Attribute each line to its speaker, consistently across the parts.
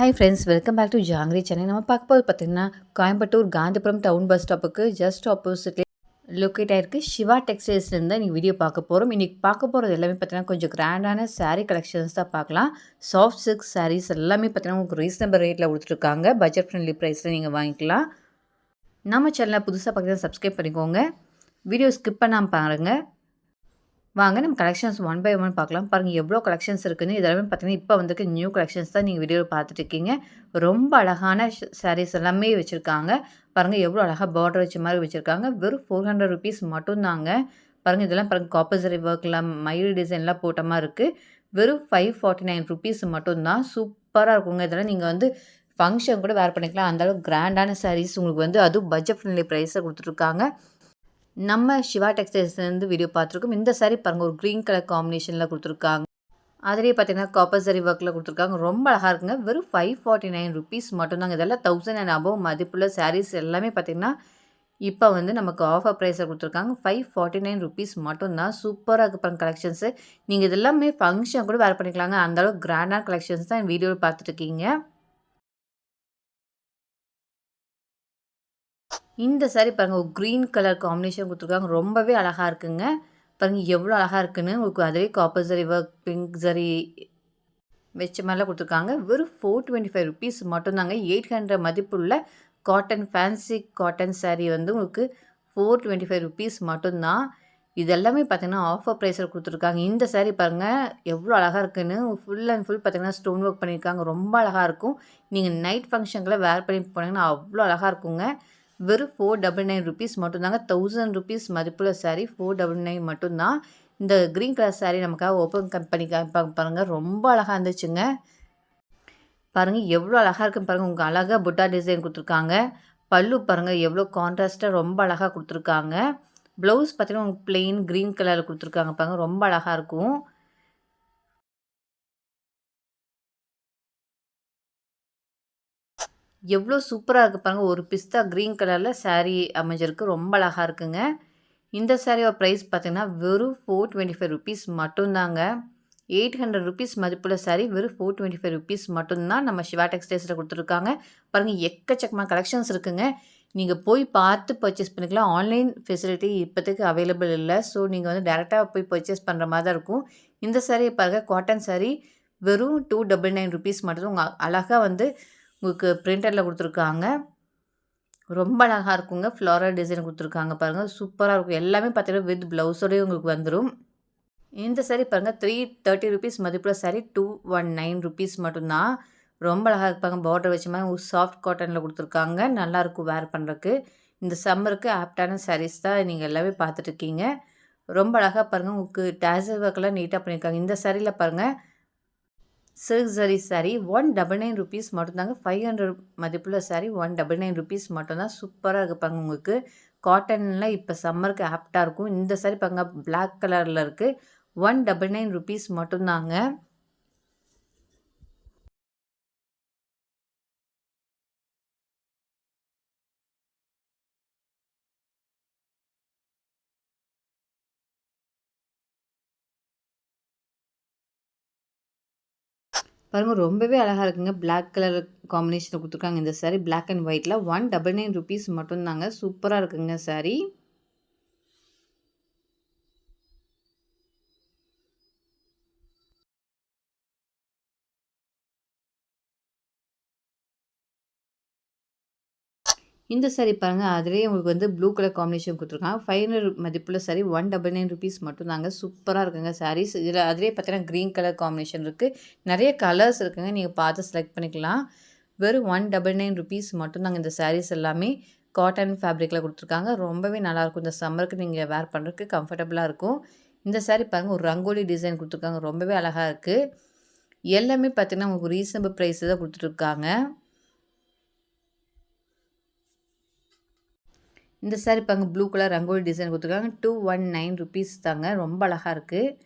Speaker 1: Hi friends welcome back to Jangiri Chennai நம்ம பார்க்க போது பார்த்திங்கன்னா கோயம்புத்தூர் காந்திபுரம் டவுன் பஸ் ஸ்டாப்புக்கு ஜஸ்ட் ஆப்போசிட்லேயே லொக்கேட் ஆகிருக்கு சிவா டெக்ஸ்டைல்ஸ்லேருந்து இன்றைக்கி வீடியோ பார்க்க போகிறோம் இன்றைக்கி பார்க்க போகிறது எல்லாமே பார்த்தீங்கன்னா கொஞ்சம் கிராண்டான சாரீ கலெக்ஷன்ஸ் தான் பார்க்கலாம். சாஃப்ட் சில்க் சாரீஸ் எல்லாமே பார்த்தீங்கன்னா உங்களுக்கு ரீசனபிள் ரேட்டில் கொடுத்துருக்காங்க. பட்ஜெட் ஃப்ரெண்ட்லி ப்ரைஸில் நீங்கள் வாங்கிக்கலாம். நம்ம சேனலை புதுசாக பார்க்குறது சப்ஸ்கிரைப் பண்ணிக்கோங்க. வீடியோ ஸ்கிப் பண்ணாமல் பாருங்கள் வாங்க நம்ம கலெக்ஷன்ஸ் ஒன் பை ஒன் பார்க்கலாம். பாருங்கள் எவ்வளோ கலெக்ஷன்ஸ் இருக்குதுன்னு இதெல்லாமே பார்த்தீங்கன்னா இப்போ வந்துருக்கு நியூ கலெக்ஷன்ஸ் தான் நீங்கள் வீடியோவில் பார்த்துட்டு இருக்கீங்க. ரொம்ப அழகான சாரீஸ் எல்லாமே வச்சுருக்காங்க. பாருங்கள் எவ்வளோ அழகாக பார்டர் வச்ச மாதிரி வச்சுருக்காங்க. வெறும் ஃபோர் ஹண்ட்ரட் ருபீஸ் மட்டும்தாங்க. பாருங்கள் இதெல்லாம் பாருங்கள் காப்பசரி ஒர்க்லாம் மயில் டிசைன்லாம் போட்ட மாதிரி இருக்குது வெறும் ஃபைவ் ஃபார்ட்டி நைன் ருபீஸ் மட்டும்தான். சூப்பராக இருக்குங்க. இதெல்லாம் நீங்கள் வந்து ஃபங்க்ஷன் கூட வேர் பண்ணிக்கலாம். அந்தளவுக்கு கிராண்டான சாரீஸ் உங்களுக்கு வந்து அதுவும் பட்ஜெட் ஃப்ரெண்ட்லி ப்ரைஸில் கொடுத்துட்ருக்காங்க நம்ம சிவா டெக்ஸ்டைல்ஸ்லேருந்து வீடியோ பார்த்துருக்கோம். இந்த சாரி பாருங்கள் ஒரு க்ரீன் கலர் காம்பினேஷனில் கொடுத்துருக்காங்க. அதுலேயே பார்த்தீங்கன்னா காப்பர் சரி ஒர்க்கில் கொடுத்துருக்காங்க. ரொம்ப அழகாக இருக்குங்க. வெறும் ஃபைவ் ஃபார்ட்டி நைன் ருபீஸ் மட்டும்தாங்க. இதெல்லாம் தௌசண்ட் அண்ட் அபவ் மதிப்புள்ள சாரீஸ் எல்லாமே பார்த்தீங்கன்னா இப்போ வந்து நமக்கு ஆஃபர் ப்ரைஸில் கொடுத்துருக்காங்க. ஃபைவ் ஃபார்ட்டி நைன் ருபீஸ் மட்டும்தான் சூப்பராக இருக்கு பாருங்க கலெக்ஷன்ஸு நீங்கள் இதெல்லாமே ஃபங்க்ஷன் கூட வேர் பண்ணிக்கலாங்க. அந்தளவுக்கு கிராண்டான கலெக்ஷன்ஸ் தான் வீடியோவில் பார்த்துட்ருக்கீங்க இந்த சாரீ பாருங்கள் ஒரு க்ரீன் கலர் காம்பினேஷன் கொடுத்துருக்காங்க. ரொம்பவே அழகாக இருக்குங்க. பாருங்கள் எவ்வளோ அழகாக இருக்குன்னு உங்களுக்கு அதுவே காப்பர் சரி ஒர்க் பிங்க் சரி வச்ச மாதிரிலாம் கொடுத்துருக்காங்க. வெறும் ஃபோர் டுவெண்ட்டி ஃபைவ் ருபீஸ் மட்டும்தாங்க. எயிட் ஹண்ட்ரட் மதிப்புள்ள காட்டன் ஃபேன்சி காட்டன் சாரீ வந்து உங்களுக்கு ஃபோர் டுவெண்ட்டி ஃபைவ் ருபீஸ் மட்டும்தான் இது எல்லாமே ஆஃபர் ப்ரைஸில் கொடுத்துருக்காங்க. இந்த சாரீ பாருங்கள் எவ்வளோ அழகாக இருக்குன்னு ஃபுல் அண்ட் ஃபுல் பார்த்திங்கன்னா ஸ்டோன் ஒர்க் பண்ணியிருக்காங்க. ரொம்ப அழகாக இருக்கும். நீங்கள் நைட் ஃபங்க்ஷனுக்குலாம் வேர் பண்ணி போனீங்கன்னா அவ்வளோ அழகாக இருக்குங்க. வெறும் ஃபோர் டபுள் நைன் ருபீஸ் மட்டும்தாங்க. தௌசண்ட் ருபீஸ் மதிப்புள்ள சாரீ ஃபோர் டபுள் நைன் மட்டும்தான் இந்த க்ரீன் கலர் சாரீ நமக்காக ஓப்பன் கம்பெனி பாருங்கள் ரொம்ப அழகாக இருந்துச்சுங்க. பாருங்கள் எவ்வளோ அழகாக இருக்குன்னு பாருங்கள் உங்கள் அழகாக புட்டா டிசைன் கொடுத்துருக்காங்க. பல்லு பாருங்கள் எவ்வளோ கான்ட்ராஸ்ட்டாக ரொம்ப அழகாக கொடுத்துருக்காங்க. ப்ளவுஸ் பார்த்தீங்கன்னா உங்களுக்கு பிளெயின் க்ரீன் கலரில் கொடுத்துருக்காங்க பாருங்கள் ரொம்ப அழகாக இருக்கும். எவ்வளோ சூப்பராக இருக்குது பாருங்கள் ஒரு பிஸ்தா க்ரீன் கலரில் சாரீ அமைஞ்சிருக்கு. ரொம்ப அழகாக இருக்குங்க. இந்த சாரியோட ப்ரைஸ் பார்த்தீங்கன்னா வெறும் ஃபோர் டுவெண்ட்டி ஃபைவ் ருபீஸ் மட்டும்தாங்க. எயிட் ஹண்ட்ரட் ருபீஸ் மதிப்புள்ள சாரீ வெறும் ஃபோர் டுவெண்ட்டி ஃபைவ் ருபீஸ் மட்டும்தான் நம்ம சிவா டெக்ஸ்டைல்ஸில் கொடுத்துருக்காங்க. பாருங்கள் எக்கச்சக்கமாக கலெக்ஷன்ஸ் இருக்குங்க. நீங்கள் போய் பார்த்து பர்ச்சேஸ் பண்ணிக்கலாம். ஆன்லைன் ஃபெசிலிட்டி இப்போதைக்கு அவைலபிள் இல்லை. ஸோ நீங்கள் வந்து டேரெக்டாக போய் பர்ச்சேஸ் பண்ணுற மாதிரி தான் இருக்கும். இந்த சாரியை பாருங்கள் காட்டன் சாரீ வெறும் டூ டபுள் நைன் ருபீஸ் மட்டும் உங்கள் அழகாக வந்து உங்களுக்கு பிரிண்டரில் கொடுத்துருக்காங்க. ரொம்ப அழகாக இருக்குங்க. ஃப்ளோரல் டிசைன் கொடுத்துருக்காங்க பாருங்கள் சூப்பராக இருக்கும். எல்லாமே பார்த்தீங்கன்னா வித் ப்ளவுஸோடய உங்களுக்கு வந்துடும் இந்த சரி பாருங்கள் த்ரீ தேர்ட்டி ருபீஸ் மதிப்புள்ள சரி டூ ஒன் நைன் ருபீஸ் மட்டும்தான். ரொம்ப அழகாக இருப்பாங்க பார்டர் வச்ச மாதிரி சாஃப்ட் காட்டனில் கொடுத்துருக்காங்க. நல்லாயிருக்கும் வேர் பண்ணுறதுக்கு இந்த சம்மருக்கு ஆப்டான சாரீஸ் தான் நீங்கள் எல்லாமே பார்த்துட்ருக்கீங்க ரொம்ப அழகாக பாருங்கள் உங்களுக்கு டேசல் ஒர்க்கெல்லாம் நீட்டாக பண்ணியிருக்காங்க இந்த சாரியில் பாருங்கள் சில்க் சரி sari one double nine rupees மட்டும்தாங்க. ஃபைவ் ஹண்ட்ரட் மதிப்புள்ள sari one double nine rupees மட்டும்தான். சூப்பராக இருப்பாங்க உங்களுக்கு. காட்டனில் இப்போ சம்மருக்கு ஆப்டாக இருக்கும். இந்த சாரீ பாருங்க பிளாக் கலரில் இருக்குது ஒன் டபுள் நைன் ருபீஸ் மட்டும்தாங்க. பாருங்கள் ரொம்பவே அழகாக இருக்குங்க. பிளாக் கலர் காம்பினேஷனில் கொடுத்துருக்காங்க இந்த சாரீ பிளாக் அண்ட் ஒயிட்டில் ஒன் டபுள் நைன் ருபீஸ் மட்டும்தாங்க. சூப்பராக இருக்குங்க சாரீ இந்த சாரீ பாருங்கள் அதிலே உங்களுக்கு வந்து ப்ளூ கலர் காம்பினேஷன் கொடுத்துருக்காங்க. ஃபைவ் ஹண்ட்ரட் மதிப்புள்ள sari one double nine rupees மட்டும் தாங்க சூப்பராக இருக்குங்க சாரீஸ் இதில் அதிலே பார்த்தீங்கன்னா க்ரீன் கலர் காம்பினேஷன் இருக்குது நிறைய கலர்ஸ் இருக்குங்க. நீங்கள் பார்த்து செலக்ட் பண்ணிக்கலாம். வெறும் ஒன் டபுள் நைன் ருபீஸ் மட்டும் தாங்க இந்த சாரீஸ் எல்லாமே காட்டன் ஃபேப்ரிக்கில் கொடுத்துருக்காங்க. ரொம்பவே நல்லாயிருக்கும். இந்த சம்மருக்கு நீங்கள் வேர் பண்ணுறதுக்கு கம்ஃபர்டபுளாக இருக்கும். இந்த சாரீ பாருங்கள் ஒரு ரங்கோலி டிசைன் கொடுத்துருக்காங்க. ரொம்பவே அழகாக இருக்குது எல்லாமே பார்த்திங்கன்னா உங்களுக்கு ரீசனபிள் ப்ரைஸ் தான் கொடுத்துட்ருக்காங்க இந்த சாரீ பாருங்க ப்ளூ கலர் ரங்கோலி டிசைன் கொடுத்துருக்காங்க. டூ ஒன் நைன் ருபீஸ் தாங்க. ரொம்ப அழகாக இருக்குது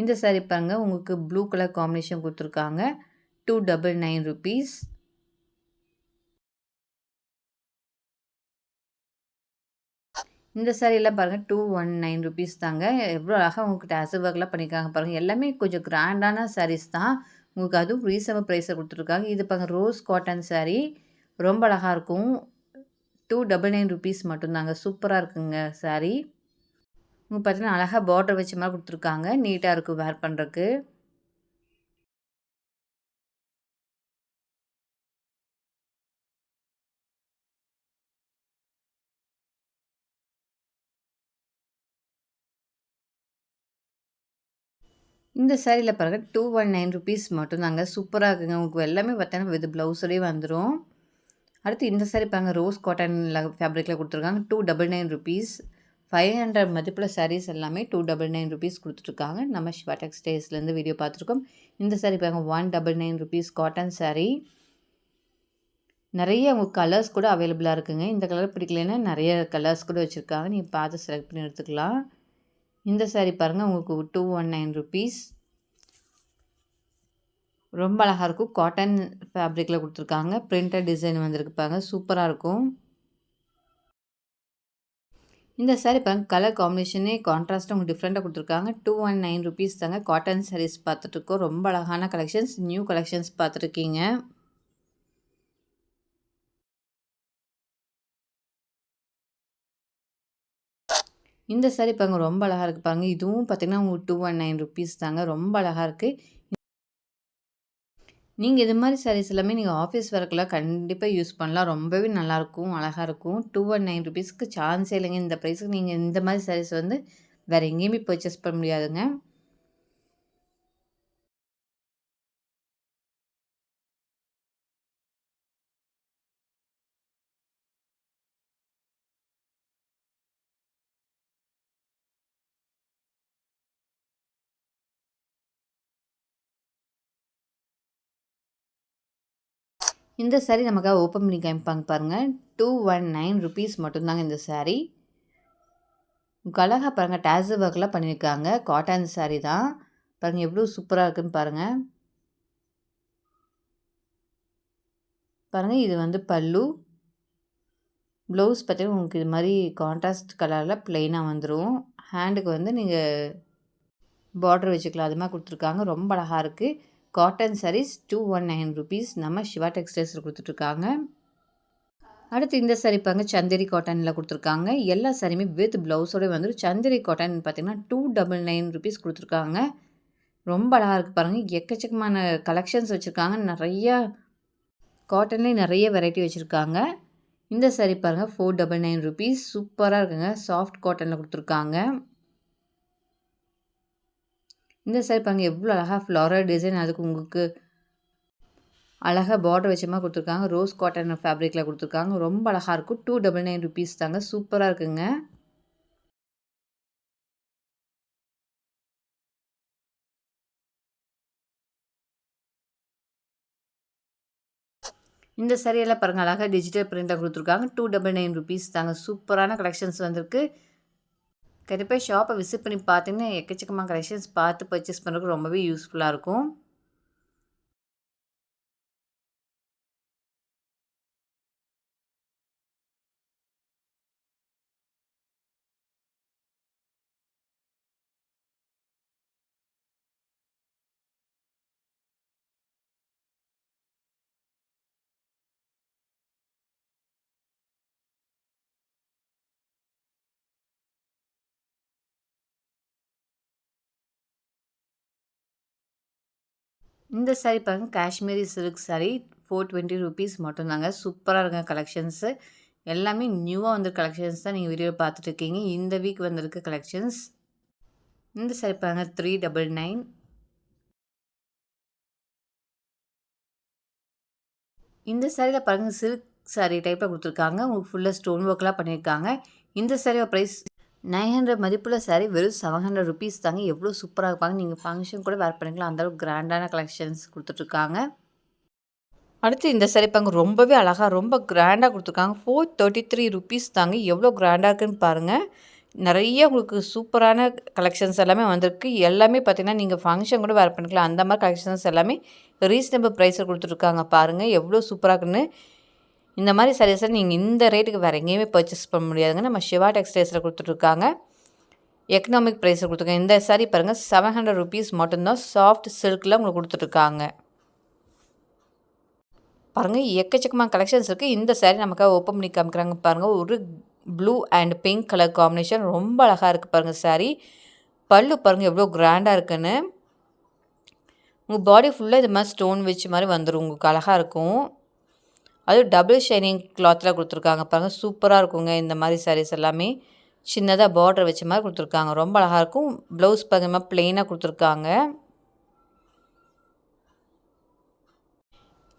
Speaker 1: இந்த சாரி பாருங்கள் உங்களுக்கு ப்ளூ கலர் காம்பினேஷன் கொடுத்துருக்காங்க. டூ டபுள் நைன் ருபீஸ் இந்த சாரியெல்லாம் பாருங்கள் டூ ஒன் நைன் ருபீஸ் தாங்க. எவ்வளோ அழகாக உங்களுக்கு டேசல் ஒர்க்லாம் பண்ணியிருக்காங்க பாருங்கள் எல்லாமே கொஞ்சம் கிராண்டான சாரீஸ் தான். உங்களுக்கு அதுவும் ரீசனபிள் ப்ரைஸை கொடுத்துருக்காங்க. இது பாருங்கள் ரோஸ் காட்டன் சாரீ ரொம்ப அழகாக இருக்கும். டூ டபுள் நைன் ருபீஸ் மட்டும்தாங்க. சூப்பராக இருக்குங்க saree. இங்கே பார்த்தீங்கன்னா அழகாக பார்டர் வச்ச மாதிரி கொடுத்துருக்காங்க. நீட்டாக இருக்கும் வேர் பண்ணுறக்கு இந்த சேரீயில் பாருங்கள் டூ ஒன் நைன் ருபீஸ் மட்டும்தாங்க. சூப்பராக இருக்குங்க. உங்களுக்கு எல்லாமே பார்த்தீங்கன்னா வித் ப்ளவுஸோடய வந்துடும் அடுத்து இந்த சாரி பாருங்க ரோஸ் காட்டனில் ஃபேப்ரிக்கில் கொடுத்துருக்காங்க. Two double nine rupees five hundred மதிப்பில் சாரீஸ் எல்லாமே டூ டபுள் நைன் ருபீஸ் கொடுத்துட்ருக்காங்க. நம்ம சிவா டெக்ஸ்டைல்ஸ்லேருந்து வீடியோ பார்த்துருக்கோம். இந்த சாரி பாருங்க one double nine rupees cotton sari நிறைய உங்களுக்கு கலர்ஸ் கூட அவைலபிளாக இருக்குங்க. இந்த கலர் பிடிக்கலன்னா நிறைய கலர்ஸ் கூட வச்சுருக்காங்க. நீங்கள் பார்த்து செலக்ட் பண்ணி எடுத்துக்கலாம். இந்த சாரீ பாருங்கள் உங்களுக்கு டூ ஒன் நைன் ருபீஸ் ரொம்ப அழகாக இருக்கும். காட்டன் ஃபேப்ரிக்கில் கொடுத்துருக்காங்க. பிரிண்டட் டிசைன் வந்திருக்கு சூப்பராக இருக்கும். இந்த சாரீ பாருங்க. கலர் காம்பினேஷனே கான்ட்ராஸ்ட்டாக உங்களுக்கு டிஃப்ரெண்ட்டாக கொடுத்துருக்காங்க. டூ ஒன் நைன் ருபீஸ் தாங்க. காட்டன் சாரீஸ் பார்த்துட்ருக்கோம் ரொம்ப அழகான கலெக்ஷன்ஸ் நியூ கலெக்ஷன்ஸ் பார்த்துருக்கீங்க. இந்த சாரீ பாருங்க. ரொம்ப அழகாக இருக்குது பாருங்க. இதுவும் பார்த்திங்கன்னா உங்களுக்கு டூ ஒன் நைன் ருபீஸ் தாங்க. ரொம்ப அழகாக இருக்குது நீங்கள் இது மாதிரி சாரீஸ் எல்லாமே நீங்கள் ஆஃபீஸ் ஒர்க்கில் கண்டிப்பாக யூஸ் பண்ணலாம். ரொம்பவே நல்லாயிருக்கும் அழகாக இருக்கும் டூ ஒன் நைன் ருபீஸ்க்கு சான்ஸே இல்லைங்க. இந்த ப்ரைஸுக்கு நீங்கள் இந்த மாதிரி சாரீஸ் வந்து வேறு எங்கேயுமே பர்ச்சேஸ் பண்ண முடியாதுங்க. இந்த சாரீ நமக்காக ஓப்பன் பண்ணி காமிப்பாங்க பாருங்கள் டூ ஒன் நைன் ருபீஸ் மட்டும்தாங்க இந்த சாரீ அழகாக பாருங்கள் டேசு ஒர்க்லாம் பண்ணியிருக்காங்க காட்டன் சாரீ தான். பாருங்கள் எவ்வளோ சூப்பராக இருக்குன்னு பாருங்கள் பாருங்கள் இது வந்து பல்லு. ப்ளவுஸ் பார்த்தீங்கன்னா உங்களுக்கு இது மாதிரி கான்ட்ராஸ்ட் கலரில் ப்ளெயினாக வந்துடும் ஹேண்டுக்கு வந்து நீங்கள் பார்டர் வச்சுக்கலாம். அது மாதிரி கொடுத்துருக்காங்க. ரொம்ப அழகாக இருக்குது cotton saris two one nine rupees நம்ம சிவா டெக்ஸ்டைல்ஸில் கொடுத்துட்ருக்காங்க. அடுத்து இந்த சாரி பாருங்க சந்தேரி காட்டனில் கொடுத்துருக்காங்க. எல்லா சாரியுமே வித் ப்ளவுஸோட வந்துடும் சந்தேரி காட்டன் பார்த்திங்கன்னா டூ டபுள் நைன் ருபீஸ் கொடுத்துருக்காங்க. ரொம்ப அழகாக இருக்குது பாருங்கள் எக்கச்சக்கமான கலெக்ஷன்ஸ் வச்சுருக்காங்க. நிறையா காட்டன்லேயே நிறைய வெரைட்டி வச்சுருக்காங்க. இந்த சாரி பாருங்கள் ஃபோர் டபுள் நைன் ருபீஸ் சூப்பராக இருக்குங்க. சாஃப்ட் காட்டனில் கொடுத்துருக்காங்க. இந்த சைடு பாருங்கள் எவ்வளோ அழகாக ஃப்ளாரல் டிசைன் அதுக்கு உங்களுக்கு அழகாக பார்டர் வச்சமாக கொடுத்துருக்காங்க. ரோஸ் காட்டன் ஃபேப்ரிக்கில் கொடுத்துருக்காங்க. ரொம்ப அழகாக இருக்கும். டூ டபுள் நைன் ருபீஸ் தாங்க. சூப்பராக இருக்குங்க. இந்த சரியெல்லாம் பாருங்கள் அழகாக டிஜிட்டல் பிரிண்டாக கொடுத்துருக்காங்க. டூ டபுள் நைன் ருபீஸ் தாங்க. சூப்பரான கலெக்ஷன்ஸ் வந்திருக்கு. கண்டிப்பாக ஷாப்பை விசிட் பண்ணி பார்த்தீங்கன்னா எக்கச்சக்கமாக கலெக்ஷன்ஸ் பார்த்து பர்ச்சேஸ் பண்ணுறதுக்கு ரொம்பவே யூஸ்ஃபுல்லாக இருக்கும். இந்த சாரீ பாருங்க Kashmiri silk sari four twenty rupees மட்டும்தாங்க. சூப்பராக இருக்குங்க கலெக்ஷன்ஸு எல்லாமே நியூவாக வந்து கலெக்ஷன்ஸ் தான் நீங்கள் வீடியோ பார்த்துட்ருக்கீங்க இந்த வீக் வந்திருக்க கலெக்ஷன்ஸ் இந்த சாரி பாருங்க த்ரீ டபுள் நைன் இந்த சாரியில் பாருங்கள் சில்க் சாரீ டைப்பில் கொடுத்துருக்காங்க. உங்களுக்கு ஃபுல்லாக ஸ்டோன் ஒர்க்லாம் பண்ணியிருக்காங்க. இந்த சாரியோட ப்ரைஸ் நைன் ஹண்ட்ரட் மதிப்புள்ள சாரீ வெறும் செவன் ஹண்ட்ரட் ருபீஸ் தாங்க. எவ்வளோ சூப்பராக இருப்பாங்க. நீங்கள் ஃபங்க்ஷன் கூட வேர் பண்ணிக்கலாம். அந்தளவுக்கு கிராண்டான கலெக்ஷன்ஸ் கொடுத்துட்ருக்காங்க. அடுத்து இந்த சாரி பாங்க ரொம்பவே அழகாக ரொம்ப கிராண்டாக கொடுத்துருக்காங்க. ஃபோர் தேர்ட்டி த்ரீ ருபீஸ் தாங்க எவ்வளோ கிராண்டாக இருக்குன்னு பாருங்கள் நிறைய உங்களுக்கு சூப்பரான கலெக்ஷன்ஸ் எல்லாமே வந்திருக்கு. எல்லாமே பார்த்திங்கன்னா நீங்கள் ஃபங்க்ஷன் கூட வேர் பண்ணிக்கலாம். அந்த மாதிரி கலெக்ஷன்ஸ் எல்லாமே ரீசனபிள் ப்ரைஸில் கொடுத்துருக்காங்க பாருங்கள் எவ்வளோ சூப்பராக இருக்குன்னு. இந்த மாதிரி சாரீஸை நீங்கள் இந்த ரேட்டுக்கு வேறு எங்கேயுமே பர்ச்சேஸ் பண்ண முடியாதுங்க. நம்ம சிவா டெக்ஸ்டைல்ஸில் கொடுத்துட்ருக்காங்க. எக்கனாமிக் ப்ரைஸில் கொடுத்துருக்காங்க. இந்த சாரீ பாருங்கள் செவன் ஹண்ட்ரட் ருபீஸ் மட்டும்தான் சாஃப்ட் சில்கில் உங்களுக்கு கொடுத்துட்ருக்காங்க. பாருங்கள் எக்கச்சக்கமான கலெக்ஷன்ஸ் இருக்குது இந்த சாரீ நமக்காக ஓப்பன் பண்ணி காமிக்கிறாங்க பாருங்கள் ஒரு blue and pink colour combination ரொம்ப அழகாக இருக்குது பாருங்கள் சாரீ பல்லு பாருங்கள் எவ்வளோ கிராண்டாக இருக்குன்னு. உங்கள் பாடி ஃபுல்லாக இது மாதிரி ஸ்டோன் வச்ச மாதிரி வந்துடும் உங்களுக்கு அழகாக இருக்கும். அதுவும் டபுள் ஷைனிங் கிளாத்தில் கொடுத்துருக்காங்க. பாருங்கள் சூப்பராக இருக்குங்க இந்த மாதிரி சாரீஸ் எல்லாமே. சின்னதாக பார்டர் வச்ச மாதிரி கொடுத்துருக்காங்க. ரொம்ப அழகாக இருக்கும். ப்ளவுஸ் பாருங்கள் ப்ளெயினாக கொடுத்துருக்காங்க.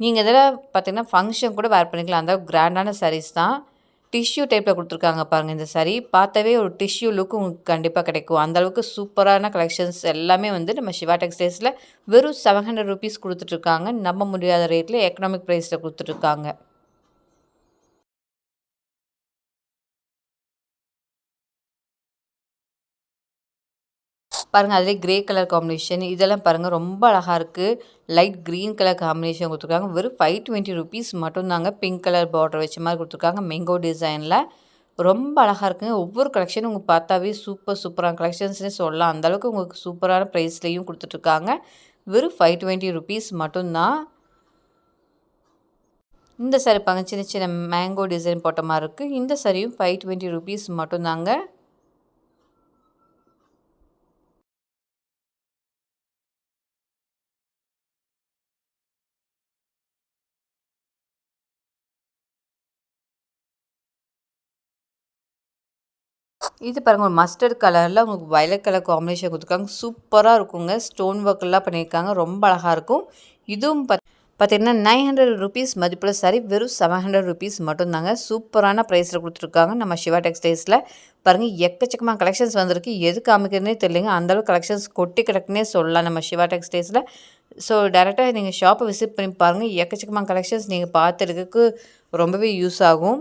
Speaker 1: நீங்கள் இதில் பார்த்தீங்கன்னா ஃபங்க்ஷன் கூட வேர் பண்ணிக்கலாம். அந்த கிராண்டான சாரீஸ் தான். டிஷ்யூ டைப்பில் கொடுத்துருக்காங்க பாருங்கள் இந்த சாரீ பார்த்தாவே ஒரு டிஷ்யூ லுக் உங்களுக்கு கண்டிப்பாக கிடைக்கும். அந்தளவுக்கு சூப்பரான கலெக்ஷன்ஸ் எல்லாமே வந்து நம்ம சிவா டெக்ஸ்டைல்ஸில் வெறும் செவன் ஹண்ட்ரட் ருபீஸ் கொடுத்துட்ருக்காங்க நம்ப முடியாத ரேட்டில் எக்கனாமிக் ப்ரைஸில் கொடுத்துட்ருக்காங்க பாருங்கள் அதிலே கிரே கலர் காம்பினேஷன் இதெல்லாம் பாருங்கள் ரொம்ப அழகாக இருக்குது லைட் க்ரீன் கலர் காம்பினேஷன் கொடுத்துருக்காங்க. வெறும் ஃபைவ் டுவெண்ட்டி ருபீஸ் மட்டும்தாங்க பிங்க் கலர் பார்டர் வச்ச மாதிரி கொடுத்துருக்காங்க மேங்கோ டிசைனில் ரொம்ப அழகாக இருக்குங்க. ஒவ்வொரு கலெக்ஷனும் உங்களுக்கு பார்த்தாவே சூப்பர் சூப்பரான கலெக்ஷன்ஸ்னே சொல்லலாம். அந்தளவுக்கு உங்களுக்கு சூப்பரான ப்ரைஸ்லேயும் கொடுத்துட்ருக்காங்க வெறும் ஃபைவ் டுவெண்ட்டி ருபீஸ் மட்டும்தான். இந்த சாரி பாங்க சின்ன சின்ன மேங்கோ டிசைன் போட்ட மாதிரி இருக்குது இந்த சரியும் ஃபைவ் டுவெண்ட்டி ருபீஸ் மட்டும்தாங்க. இது பாருங்கள் ஒரு மஸ்டர்ட் கலரில் உங்களுக்கு வயலட் கலர் காம்பினேஷன் கொடுத்துருக்காங்க. சூப்பராக இருக்குங்க. ஸ்டோன் ஒர்க்கெல்லாம் பண்ணியிருக்காங்க. ரொம்ப அழகாக இருக்கும். இதுவும் பத் பார்த்தீங்கன்னா நைன் ஹண்ட்ரட் ருபீஸ் மதிப்பில் சாரி வெறும் செவன் ஹண்ட்ரட் ருபீஸ் மட்டும்தாங்க. சூப்பரான ப்ரைஸில் கொடுத்துருக்காங்க. நம்ம சிவா டெக்ஸ்டைல்ஸில் பாருங்கள் எக்கச்சக்கமாக கலெக்ஷன்ஸ் வந்திருக்கு. எது காமிக்கிறதுனே தெரியலங்க. அந்தளவு கலெக்ஷன்ஸ் கொட்டி கிடக்குனே சொல்லலாம் நம்ம சிவா டெக்ஸ்டைல்ஸில் ஸோ டேரெக்டாக நீங்கள் ஷாப்பை விசிட் பண்ணி பாருங்கள் எக்கச்சக்கமாக கலெக்ஷன்ஸ் நீங்கள் பார்த்துறதுக்கு ரொம்பவே யூஸ் ஆகும்.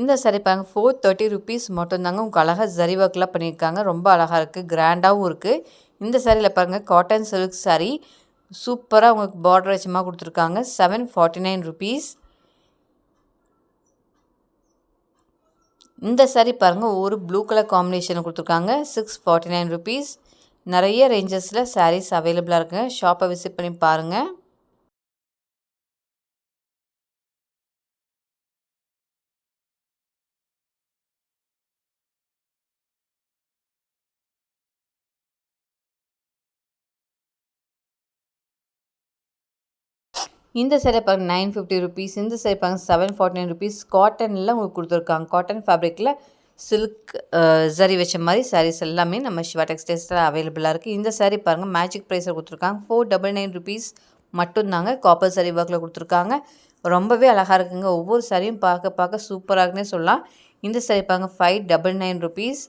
Speaker 1: இந்த சரி பாருங்க ஃபோர் தேர்ட்டி ருபீஸ் மட்டும்தாங்க உங்களுக்கு அழகாக ஜரி ஒர்க்லாம் பண்ணியிருக்காங்க. ரொம்ப அழகாக இருக்குது கிராண்டாகவும் இருக்குது இந்த சாரியில் பாருங்கள் காட்டன் சில்க் சாரீ சூப்பராக உங்களுக்கு பார்டர் வச்சமாக கொடுத்துருக்காங்க. செவன் ஃபார்ட்டி நைன் ருபீஸ் இந்த சாரி பாருங்கள் ஒரு ப்ளூ கலர் காம்பினேஷன் கொடுத்துருக்காங்க சிக்ஸ் ஃபார்ட்டி நைன் ருபீஸ் நிறைய ரேஞ்சஸில் சாரீஸ் அவைலபிளாக இருக்குங்க. ஷாப்பை விசிட் பண்ணி பாருங்கள் இந்த சேலை பாருங்க நைன் ஃபிஃப்டி ருபீஸ் இந்த சேலை பாருங்கள் செவன் ஃபார்ட்டி நைன் ருபீஸ் காட்டனில் உங்களுக்கு கொடுத்துருக்காங்க. காட்டன் ஃபேப்ரிக்கில் சில்க் ஜரி வச்ச மாதிரி சாரீஸ் எல்லாமே நம்ம சிவா டெக்ஸ்டைல்ஸில் அவைலபிளாக இருக்குது இந்த சாரீ பாருங்கள் மேஜிக் ப்ரைஸில் கொடுத்துருக்காங்க. ஃபோர் டபுள் நைன் ருபீஸ் மட்டும்தாங்க. காப்பர் சாரீ ஒர்க்கில் கொடுத்துருக்காங்க. ரொம்பவே அழகாக இருக்குங்க. ஒவ்வொரு சாரியும் பார்க்க பார்க்க சூப்பராகனே சொல்லலாம். இந்த சாரீ பாருங்கள் ஃபைவ் டபுள் நைன் ருபீஸ்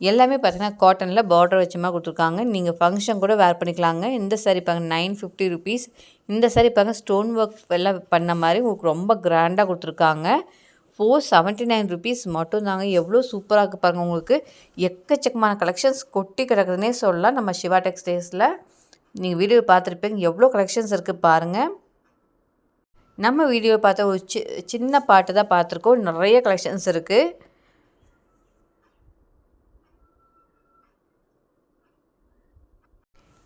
Speaker 1: எல்லாமே பார்த்தீங்கன்னா காட்டனில் பார்டர் வச்சமாக கொடுத்துருக்காங்க. நீங்கள் ஃபங்க்ஷன் கூட வேர் பண்ணிக்கலாங்க. இந்த சாரி பாருங்க நைன் ஃபிஃப்டி ருபீஸ் இந்த சாரி பாருங்க ஸ்டோன் ஒர்க் எல்லாம் பண்ண மாதிரி உங்களுக்கு ரொம்ப கிராண்டாக கொடுத்துருக்காங்க. ஃபோர் செவன்ட்டி நைன் ருபீஸ் மட்டும் தாங்க. எவ்வளோ சூப்பராக இருக்குது பாருங்கள் உங்களுக்கு. எக்கச்சக்கமான கலெக்ஷன்ஸ் கொட்டி கிடக்குதுன்னே சொல்லலாம். நம்ம சிவா டெக்ஸ்டைல்ஸில் நீங்கள் வீடியோ பார்த்துருப்பீங்க. எவ்வளோ கலெக்ஷன்ஸ் இருக்குது பாருங்கள் நம்ம வீடியோ பார்த்த ஒரு சி சின்ன பாட்டு தான் பார்த்துருக்கோம். நிறைய கலெக்ஷன்ஸ் இருக்குது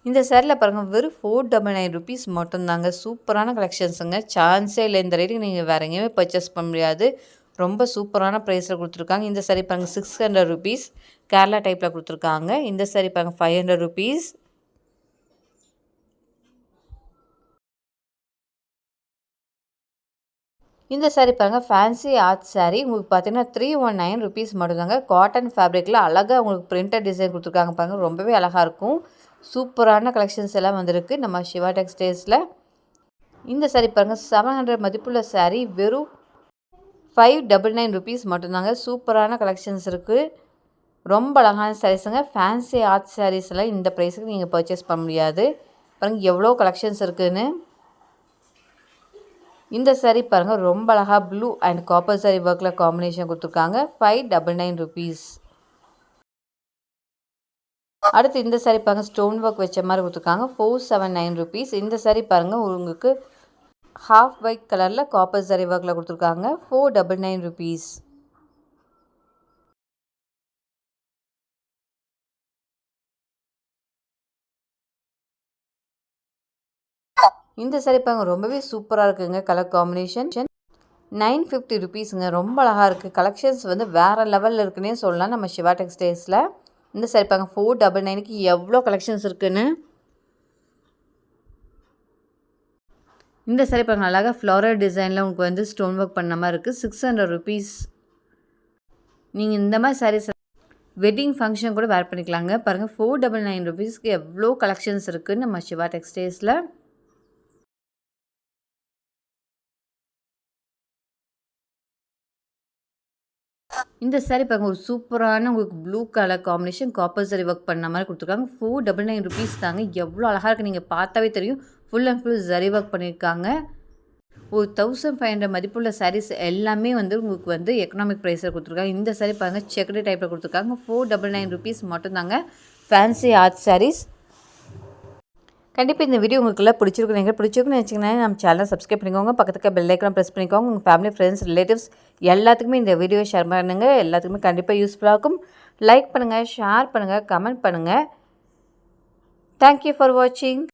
Speaker 1: இந்த சேரில் பாருங்கள் வெறும் ஃபோர் டபுள் நைன் ருபீஸ் மட்டும்தாங்க. சூப்பரான கலெக்ஷன்ஸுங்க சான்ஸே இல்லை இந்த ரேட்டுக்கு நீங்கள் வேறு எங்கேயுமே பர்ச்சேஸ் பண்ண முடியாது. ரொம்ப சூப்பரான ப்ரைஸில் கொடுத்துருக்காங்க. இந்த சாரீ பாருங்கள் சிக்ஸ் ஹண்ட்ரட் ருபீஸ் கேரளா டைப்பில் கொடுத்துருக்காங்க. இந்த சாரி பாருங்கள் ஃபைவ் ஹண்ட்ரட் ருபீஸ் இந்த சாரி பாருங்கள் ஃபேன்சி ஆர்ட் சாரீ உங்களுக்கு பார்த்தீங்கன்னா த்ரீ ஒன் நைன் ருபீஸ் மட்டும்தாங்க. காட்டன் ஃபேப்ரிக்கில் அழகாக உங்களுக்கு பிரிண்டட் டிசைன் கொடுத்துருக்காங்க பாருங்கள் ரொம்பவே அழகாக இருக்கும். சூப்பரான கலெக்ஷன்ஸ் எல்லாம் வந்திருக்கு. நம்ம சிவா டெக்ஸ்டைல்ஸில் இந்த சாரீ பாருங்கள் செவன் ஹண்ட்ரட் மதிப்புள்ள சாரீ வெறும் ஃபைவ் டபுள் நைன் ருபீஸ் மட்டும்தாங்க. சூப்பரான கலெக்ஷன்ஸ் இருக்குது ரொம்ப அழகான சாரீஸுங்க ஃபேன்சி ஆர்ட் சாரீஸ் எல்லாம் இந்த ப்ரைஸுக்கு நீங்கள் பர்ச்சேஸ் பண்ண முடியாது. பாருங்கள் எவ்வளோ கலெக்ஷன்ஸ் இருக்குதுன்னு இந்த சாரீ பாருங்கள் ரொம்ப அழகாக ப்ளூ அண்ட் காப்பர் சாரீ ஒர்க்கில் காம்பினேஷன் கொடுத்துருக்காங்க. ஃபைவ் டபுள் நைன் ருபீஸ் அடுத்து இந்த சாரி பாருங்கள் ஸ்டோன் ஒர்க் வச்ச மாதிரி கொடுத்துருக்காங்க. ஃபோர் செவன் நைன் ருபீஸ் இந்த சாரி பாருங்கள் உங்களுக்கு ஹாஃப் ஒயிட் கலரில் காப்பர் சாரி ஒர்க்கில் கொடுத்துருக்காங்க. ஃபோர் டபுள் நைன் ருபீஸ் இந்த சாரி பாருங்கள் ரொம்பவே சூப்பராக இருக்குங்க கலர் காம்பினேஷன் நைன் ஃபிஃப்டி ருபீஸுங்க ரொம்ப அழகாக இருக்குது கலெக்ஷன்ஸ் வந்து வேறு லெவலில் இருக்குன்னே சொல்லலாம் நம்ம சிவா டெக்ஸ்டைல்ஸில் இந்த சாரி பாருங்க ஃபோர் டபுள் நைனுக்கு எவ்வளோ கலெக்ஷன்ஸ் இருக்குன்னு. இந்த சாரி பாருங்க அழகாக ஃப்ளோரல் டிசைனில் உங்களுக்கு வந்து ஸ்டோன் ஒர்க் பண்ண மாதிரி இருக்குது சிக்ஸ் ஹண்ட்ரட் ருபீஸ் நீங்கள் இந்த மாதிரி சாரீஸ் வெட்டிங் ஃபங்க்ஷன் கூட வேர் பண்ணிக்கலாங்க. பாருங்கள் ஃபோர் டபுள் நைன் ருபீஸ்க்கு எவ்வளோ கலெக்ஷன்ஸ் இருக்குன்னு நம்ம சிவா டெக்ஸ்டைல்ஸில் இந்த saree பாருங்கள் ஒரு சூப்பரான உங்களுக்கு blue colour combination copper sari work பண்ண மாதிரி கொடுத்துருக்காங்க. ஃபோர் டபுள் நைன் ருபீஸ் தாங்க. எவ்வளோ அழகாக இருக்குது நீங்கள் பார்த்தாவே தெரியும். Full and full zari work பண்ணியிருக்காங்க ஒரு தௌசண்ட் ஃபைவ் ஹண்ட்ரட் மதிப்புள்ள சாரீஸ் எல்லாமே வந்து உங்களுக்கு வந்து எக்கனாமிக் ப்ரைஸில் கொடுத்துருக்காங்க. இந்த சாரீ பாருங்கள் செக்கடி டைப்பில் கொடுத்துருக்காங்க. ஃபோர் டபுள் நைன் ருபீஸ் மட்டும்தாங்க. ஃபேன்சி ஆர்ட் சாரீஸ் கண்டிப்பாக இந்த வீடியோ உங்களுக்கு பிடிச்சிருக்கு நீங்கள் பிடிச்சிருக்குன்னு நினச்சிங்கன்னா நம்ம சேனலை சப்ஸ்கிரைப் பண்ணிக்கோங்க. பக்கத்துக்கு பெல் ஐக்கனை ப்ரெஸ் பண்ணிக்கோங்க. உங்கள் ஃபேமிலி ஃப்ரெண்ட்ஸ் ரிலேட்டிவ்ஸ் எல்லாத்துக்குமே இந்த வீடியோ ஷேர் பண்ணுங்க. எல்லாத்துக்குமே கண்டிப்பாக யூஸ்ஃபுல்லாக இருக்கும். லைக் பண்ணுங்கள் ஷேர் பண்ணுங்கள் கமெண்ட் பண்ணுங்கள் தேங்க்யூ ஃபார் வாட்சிங்